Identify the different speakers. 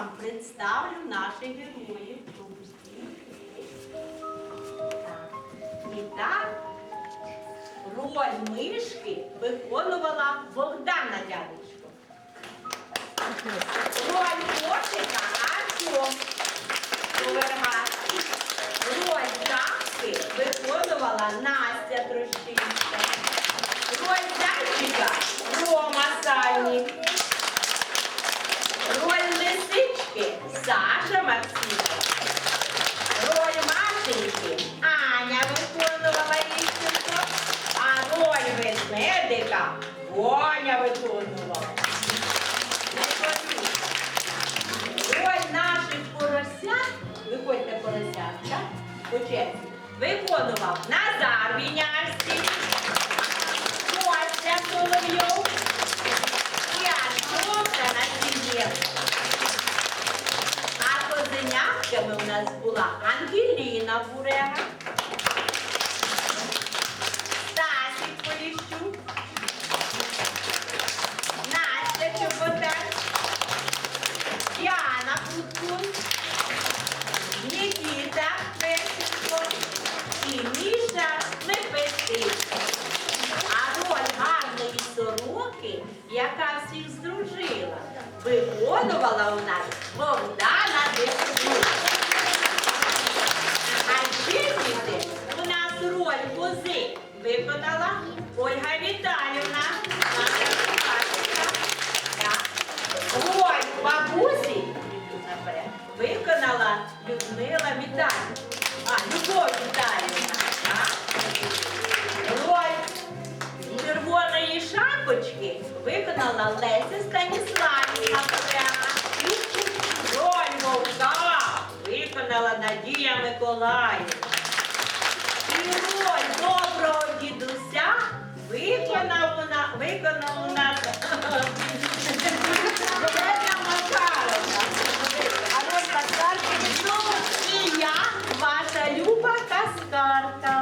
Speaker 1: вам представлю наших героїв. Так, роль мишки виконувала Богдана Дядечко. Роль кошика Артем Поверга. Роль тапки виконувала Настя Трощинська. Роль зайчика Рома Сальник. Виконував Назар Вінярський, Костя Соловйов. І Артемка Насінєвська. А козенятками у нас була Ангеліна Бурега, яка всіх здружила, виконувала у нас Богдана Десятук. А діти, у нас роль кози виконала Ольга Віталівна. Роль бабусі виконала Людмила Віталівна. А, Любов Віталівна. Виконала Леся Станіславівна. Роль вовка виконала Надія Миколаївна. І роль доброго дідуся виконав нас, виконав у нас Олена Макаровна. А роль каскарки, ну і я, ваша люба каскарка.